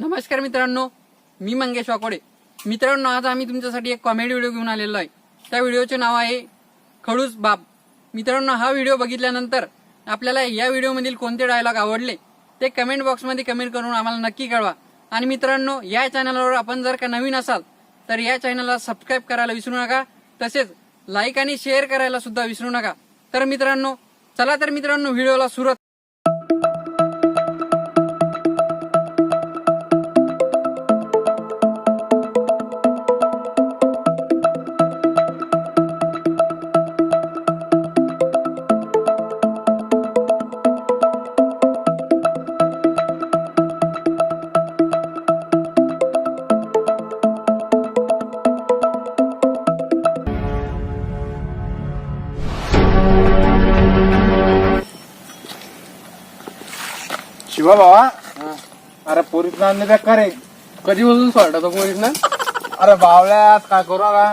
नमस्कार मित्रांनो मी मंगेश वाकोडे. मित्रांनो आज आम्ही तुमच्यासाठी एक कॉमेडी व्हिडिओ घेऊन आलेलो आहे. त्या व्हिडिओचे नाव आहे खडूस बाप मित्रांनो हा व्हिडिओ बघितल्यानंतर आपल्याला या व्हिडिओमधील कोणते डायलॉग आवडले ते कमेंट बॉक्समध्ये कमेंट करून आम्हाला नक्की कळवा. आणि मित्रांनो या चॅनलवर आपण जर का नवीन असाल तर या चॅनलला सबस्क्राईब करायला विसरू नका. तसेच लाईक आणि शेअर करायला सुद्धा विसरू नका. तर मित्रांनो चला तर मित्रांनो व्हिडिओला सुरुवात शिवा बाबा. अरे पोरीत आणले बेकार रे कधीपासून सोडा तो पोलीस ना अरे बावल्या काय करू आला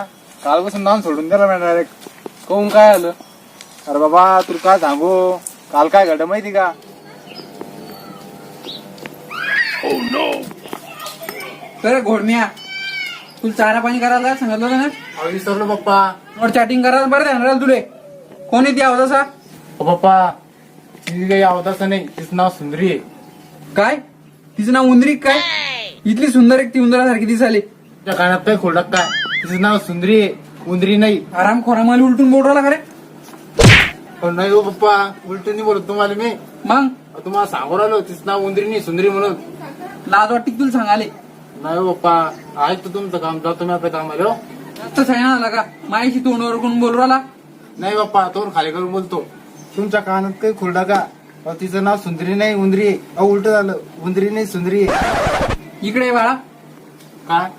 कालपासून नाव सोडून दिला मी डायरेक्ट कोण काय आलं? अरे बाबा तुला काय सांगू? काल काय घडलं माहिती का? तर घोडम्या तुला चारा पाणी करायला सांगितलं होतं ना? विसरलो पप्पा. वर चॅटिंग करायला बरं ध्यान राहिलं तुले. कोण येते आवाज असा ओ पप्पा काही आवत असं नाही. तिचं नाव सुंदरी आहे. काय? तिचं नाव उंदरी काय? इथली सुंदर एक ती उंदरासारखी दिसाली त्या कानात काय खोलत काय? तिचं नाव सुंदरी आहे उंदरी नाही. आराम खोरा मला उलटून बोल राहिला खरे पण नाही हो पप्पा. उलट नाही बोलत तुम्हाला मी. मग? तुम्हाला सांगू राहिलो तिचं नाव उंदरी नाही सुंदरी म्हणून. लाज वाटते का तुला सांगाले नाही हो पप्पा. ऐकतो तुमचं काम जातो मी आता कामाला हो. जास्त सांगा आला का? मायाशी तोंडवर कोण बोल राहिला? नाही बाप्पा तोंड खाली करून बोलतो. तुमच्या कानात काही खुलडा का अहो, तिचं नाव सुंदरी नाही उंदरी आहे. अहो उलट झालं. उंदरी नाही सुंदरी आहे. इकडे ये बाळा. काय?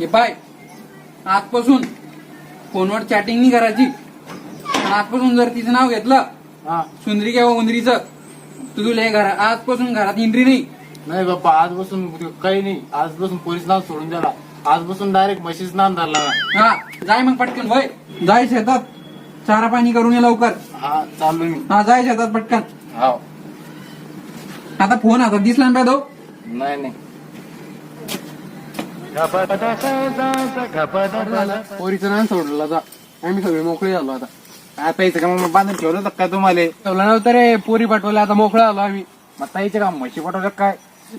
हे पाय. आजपासून फोनवर चॅटिंग नाही करायची. आणि आजपासून जर तिचं नाव घेतलं हा. सुंदरी किंवा उंदरीचं तू तुला हे घरा आजपासून घरात इंट्री नाही. नाही बाप्पा आजपासून काही नाही. आजपासून पोलीस नाव सोडून द्याला आजपासून डायरेक्ट म्हशीच नाव धरला हा. जाय मग पटकन वय जाय शेतात. चारा पाणी करून ये लवकर. हा चाललो मी. हा जाय शेतात पटकन. हा. आता फोन आता दिसला ना तो नाही नाही. पोरीचं नाही सोडलं आता. आम्ही सगळे मोकळे झालो आता. काय पाहिजे का मग? बांधून ठेवलं होतं काय तुम्हाला? ठेवलं नव्हतं रे. पोरी पाठवल्या आता मोकळे झालो आम्ही. मग ताईचे का? म्हशी पाठवलं काय?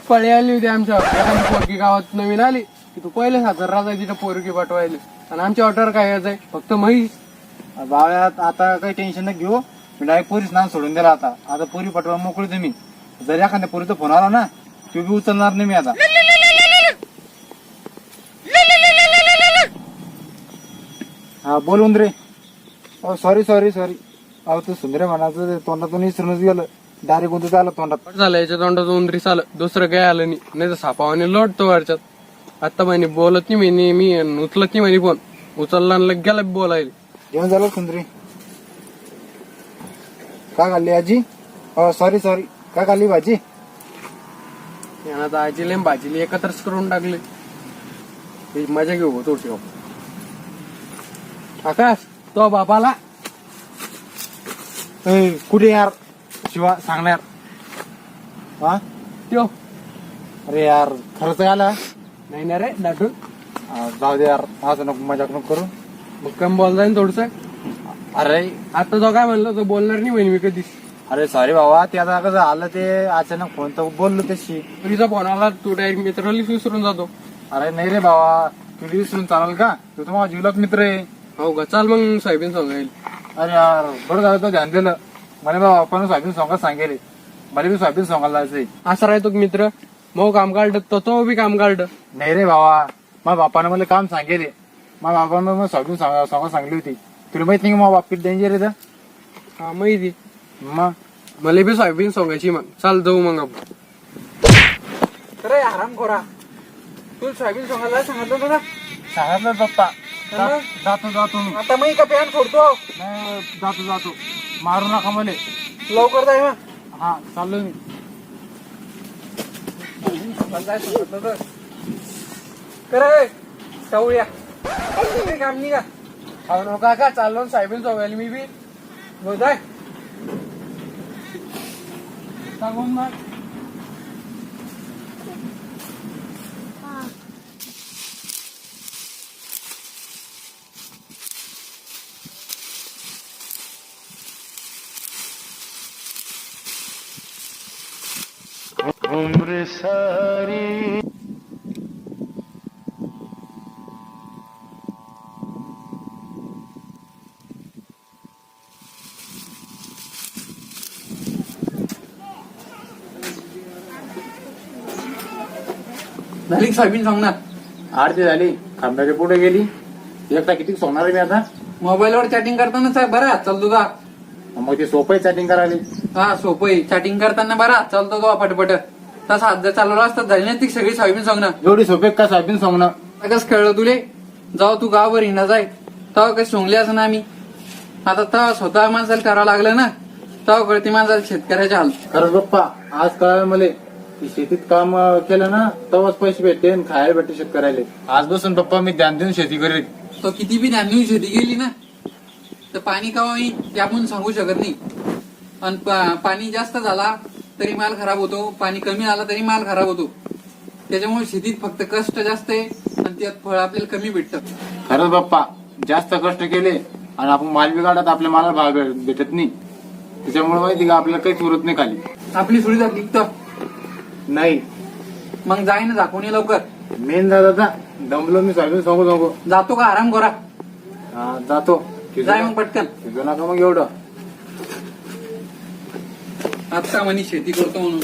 पळे आली होती आमच्या. एखादी पोरगी गावात नवीन आली की तू पहिले साखर राजा तिच्या पोरगी पाठवायला. आणि आमच्या ऑर्डर काय यायचंय? फक्त म्हैस. बावळ्यात आता काही टेन्शन नाही घेऊ. मी डायरेक्ट पोरीच नाव सोडून दिला आता. आता पोरी पटवा मोकळी तुम्ही. जर एखाद्या पोरीचा फोन आला ना तो बी उचलणार नाही मी आता. हा बोलून रे हो सॉरी सॉरी सॉरी अहो तू सुंदरे म्हणायचं ते तोंडातून विसरूनच गेलं. डायरेक्ट गुंतच आलं तोंडात. झालं याच्या तोंडात उंदरी आलं दुसरं काय आलं नाही. नाही तर सापावाने लोटतो वरच्यात. आता म्हणे बोलत नाही म्हणे मी आणि उचलत नाही म्हणे फोन. उचलला आणि गेला बोलायला. जेवण झालं सुंदरी का खाल्ली आजी? सॉरी सॉरी का खाल्ली भाजी? यानं आता आजीले भाजीले एकत्रच करून टाकले. ही मजा घेऊ तो ठेव आकाश तो बापाला? कुठे यार? शिवा सांगणार. हा? त्यो. अरे यार खरंच आला? नाही ना रे दाटू जाऊ दे यार. असं नको मजाक नको करू. मग कम बोल जाईन थोडस अरे। आता तो काय म्हणलं तो बोलणार नाही म्हणे मी कधीच अरे सॉरी बाबा ते आता कसं आलं ते अचानक फोन तर बोललो तशी. तुझा फोन आला तू डायरेक्ट मित्राला विसरून जातो. अरे नाही रे बाबा तुला विसरून चालेल का? तू तर माझा जीवलक मित्र आहे. हो का? चाल मग सोयाबीन सांगायला. अरे यार बरं झालं तो ध्यान दिलं. मला बाबा आपण सोयाबीन सोंगा सांगेल. मला बी सोयाबीन सोंगायला जायचंय. असा राहतो का मित्र. मग काम काढत तो तो बी काम काढत नाही रे बाबा माझ्या बापानं मला काम सांगेल. माझ्या बापानं मला सोयाबीन सोंगा सोंगा सांगली होती. तुला माहीत नाही का माझ्या बाप डेंजर आहे तर? हा माहिती मग? मला बी सोयाबीन सांगायची मग चाल जाऊ मग आपण. अरे आराम करा. तू सोयाबीन सांगायला सांगितलं ना? सांगितलं पप्पा. मग? जातो जातो मी. आता मी का पॅन सोडतो नाही जातो जातो. मारू नका मले. लवकर जाय मग. हा चाललो मी. करे सवळ्या काम नाही का अहो नका का चाललो ना सोयाबीन सोगायला मी बी हो जाय सांगून मग उम्र सारी झाली सोयाबीन सांगणार आरती झाली. खांब्याच्या पुढे गेली. एकटा किती सोडणार आहे मी आता? मोबाईलवर चॅटिंग करताना साहेब बरा चालतो का मग ते सोपं चॅटिंग करायला. हा सोपं चॅटिंग करताना बरा चालतो तो पटपट. तसा हात चालवला असता झाली नाही ती सगळी सोयाबीन सांगणार एवढी सोपे का सोयाबीन सोंगणं? कसं कळलं तुले. जाऊ तू गावभर हिंडा जाय. तेव्हा काही सोंगले असं ना आम्ही. आता तेव्हा स्वतः माणसाला करावं लागलं ना. तेव्हा कळते माणसाला शेतकऱ्याच्या हाल. खरंच बाप्पा आज कळालं मला. की शेतीत काम केलं ना तेव्हाच पैसे भेटते आणि खायला भेटते शेतकऱ्याला. आज बसून पप्पा मी ध्यान देऊन शेती करेल. तो किती बी धान्य शेती गेली ना तर पाणी कवा ते आपण सांगू शकत नाही. आणि पा- पाणी जास्त झाला तरी माल खराब होतो. पाणी कमी झाला तरी माल खराब होतो. त्याच्यामुळे शेतीत फक्त कष्ट जास्त आहे आणि त्यात फळ आपल्याला कमी भेटतं खरंच बाप्पा जास्त कष्ट केले आणि आपण माल बिघाडत आपल्या माला भाव भे- भेटत नाही. त्याच्यामुळे माहिती का आपल्याला काहीच उरत नाही खाली. आपली सुरी झाली तर नाही. मग जाय ना दाखवून ये लवकर? मेन दादा दमलो मी सोयाबीन सांगू सांगू. जातो का? आराम करा. हा, जातो. जाय मग पटकन. शिजू नका मग एवढं. आता म्हणे शेती करतो म्हणून.